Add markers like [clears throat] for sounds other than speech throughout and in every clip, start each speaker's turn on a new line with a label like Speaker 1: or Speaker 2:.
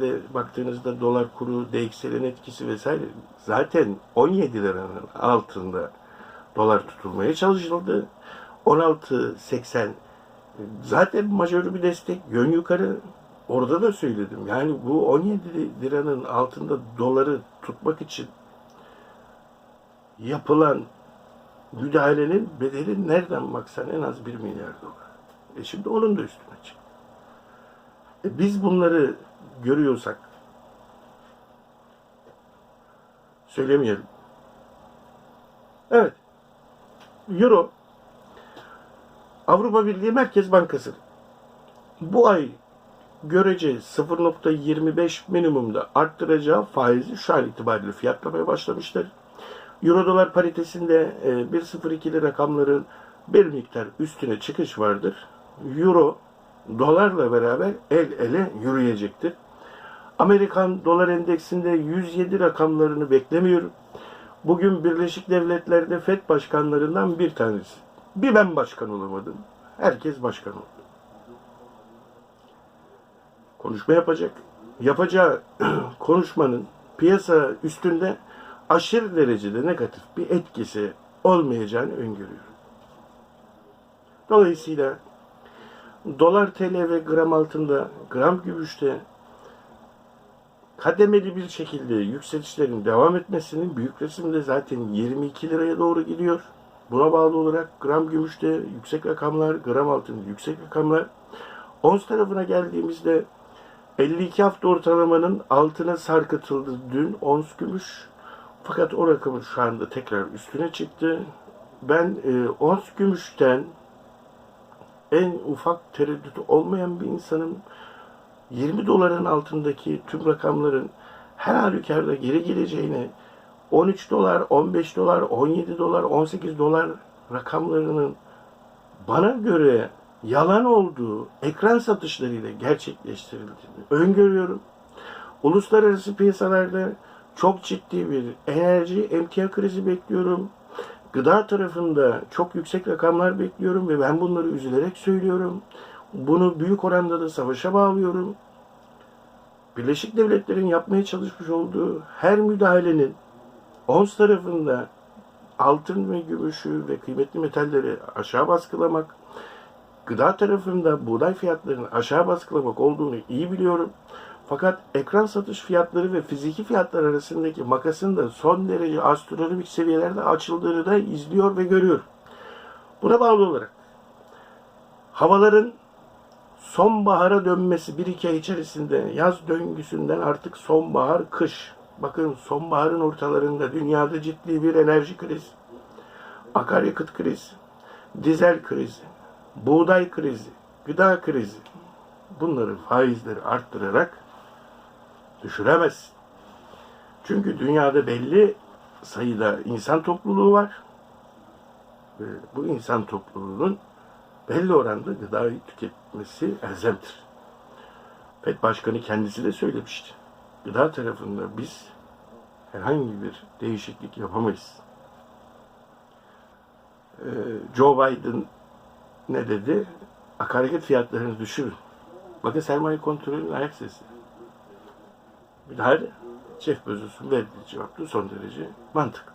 Speaker 1: de baktığınızda dolar kuru, DXY'nin etkisi vesaire zaten 17 liranın altında dolar tutulmaya çalışıldı. 16.80 zaten majör bir destek yön yukarı orada da söyledim. Yani bu 17 liranın altında doları tutmak için yapılan müdahalenin bedeli nereden baksan en az 1 milyar dolar. E şimdi onun da üstüne çık. E biz bunları görüyorsak söylemeyelim. Evet. Euro Avrupa Birliği Merkez Bankası bu ay görece 0.25 minimumda arttıracağı faizi şu an itibariyle fiyatlamaya başlamıştır. Euro dolar paritesinde e, 1.02'li rakamların bir miktar üstüne çıkış vardır. Euro dolarla beraber el ele yürüyecektir. Amerikan dolar endeksinde 107 rakamlarını beklemiyorum. Bugün Birleşik Devletler'de FED başkanlarından bir tanesi. Bir ben başkan olamadım. Herkes başkan oldu. Konuşma yapacak. Yapacağı [clears throat] konuşmanın piyasa üstünde aşırı derecede negatif bir etkisi olmayacağını öngörüyorum. Dolayısıyla dolar TL ve gram altında, gram gümüşte kademeli bir şekilde yükselişlerin devam etmesinin büyük resimde zaten 22 liraya doğru gidiyor. Buna bağlı olarak gram gümüşte yüksek rakamlar, gram altında yüksek rakamlar. Ons tarafına geldiğimizde 52 hafta ortalamanın altına sarkıtıldı dün ons gümüş. Fakat o rakamın şu anda tekrar üstüne çıktı. Ben e, ons gümüşten en ufak tereddütü olmayan bir insanım. 20 doların altındaki tüm rakamların her halükarda geri geleceğini 13 dolar, 15 dolar, 17 dolar, 18 dolar rakamlarının bana göre yalan olduğu ekran satışlarıyla gerçekleştirildiğini öngörüyorum. Uluslararası piyasalarda çok ciddi bir enerji emtia krizi bekliyorum. Gıda tarafında çok yüksek rakamlar bekliyorum ve ben bunları üzülerek söylüyorum. Bunu büyük oranda da savaşa bağlıyorum. Birleşik Devletler'in yapmaya çalışmış olduğu her müdahalenin ons tarafında altın ve gümüşü ve kıymetli metalleri aşağı baskılamak, gıda tarafında buğday fiyatlarını aşağı baskılamak olduğunu iyi biliyorum. Fakat ekran satış fiyatları ve fiziki fiyatlar arasındaki makasın da son derece astronomik seviyelerde açıldığını da izliyor ve görüyor. Buna bağlı olarak havaların sonbahara dönmesi bir iki ay içerisinde yaz döngüsünden artık sonbahar kış. Bakın sonbaharın ortalarında dünyada ciddi bir enerji krizi, akaryakıt krizi, dizel krizi, buğday krizi, gıda krizi. Bunları faizleri arttırarak düşüremez. Çünkü dünyada belli sayıda insan topluluğu var. Ve bu insan topluluğunun belli oranda gıdayı tüketmesi elzemdir. FED Başkanı kendisi de söylemişti. Gıda tarafında biz herhangi bir değişiklik yapamayız. Ee, Joe Biden ne dedi? Akaryakıt fiyatlarını düşürün. Bakın sermaye kontrolünün ayak sesi. Daha Jeff Bezos'un verdiği cevap da son derece mantıklı.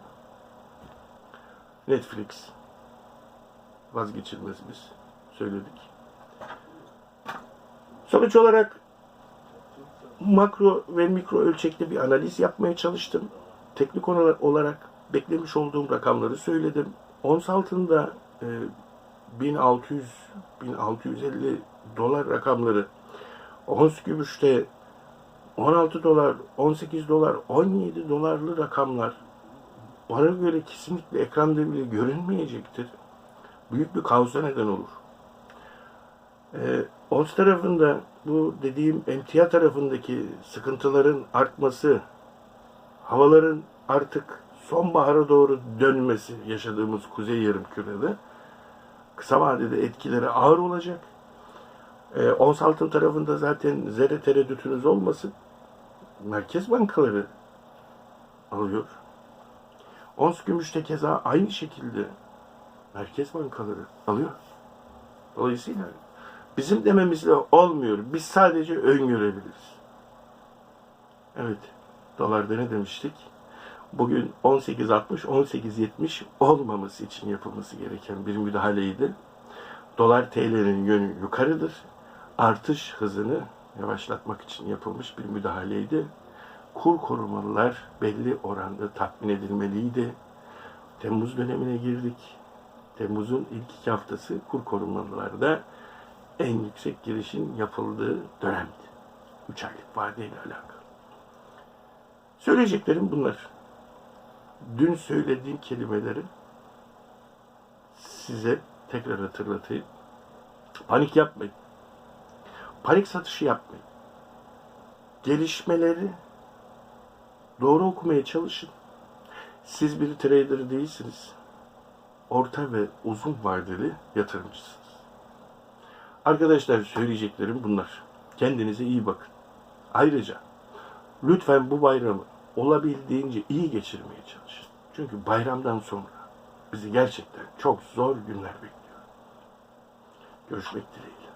Speaker 1: Netflix vazgeçilmezimiz söyledik. Sonuç olarak makro ve mikro ölçekte bir analiz yapmaya çalıştım. Teknik olarak beklemiş olduğum rakamları söyledim. Ons altında e, 1600 1650 dolar rakamları ons gümüşte 16 dolar, 18 dolar, 17 dolarlı rakamlar bana göre kesinlikle ekranda bile görünmeyecektir. Büyük bir kaosa neden olur. Ee, ONS tarafında bu dediğim emtia tarafındaki sıkıntıların artması, havaların artık sonbahara doğru dönmesi yaşadığımız kuzey yarımkürede kısa vadede etkileri ağır olacak. E, ons altın tarafında zaten zerre tereddütünüz olmasın. Merkez bankaları alıyor. Ons gümüşte keza aynı şekilde merkez bankaları alıyor. Dolayısıyla bizim dememizle olmuyor. Biz sadece öngörebiliriz. Evet. Dolarda ne demiştik? Bugün 18.60, 18.70 olmaması için yapılması gereken bir müdahaleydi. Dolar TL'nin yönü yukarıdır. Artış hızını yavaşlatmak için yapılmış bir müdahaleydi. Kur korumalılar belli oranda tatmin edilmeliydi. Temmuz dönemine girdik. Temmuz'un ilk iki haftası kur korumalılarda en yüksek girişin yapıldığı dönemdi. 3 aylık vadeyle alakalı. Söyleyeceklerim bunlar. Dün söylediğim kelimeleri size tekrar hatırlatayım. Panik yapmayın. Panik satışı yapmayın. Gelişmeleri doğru okumaya çalışın. Siz bir trader değilsiniz. Orta ve uzun vadeli yatırımcısınız. Arkadaşlar söyleyeceklerim bunlar. Kendinize iyi bakın. Ayrıca lütfen bu bayramı olabildiğince iyi geçirmeye çalışın. Çünkü bayramdan sonra bizi gerçekten çok zor günler bekliyor. Görüşmek dileğiyle.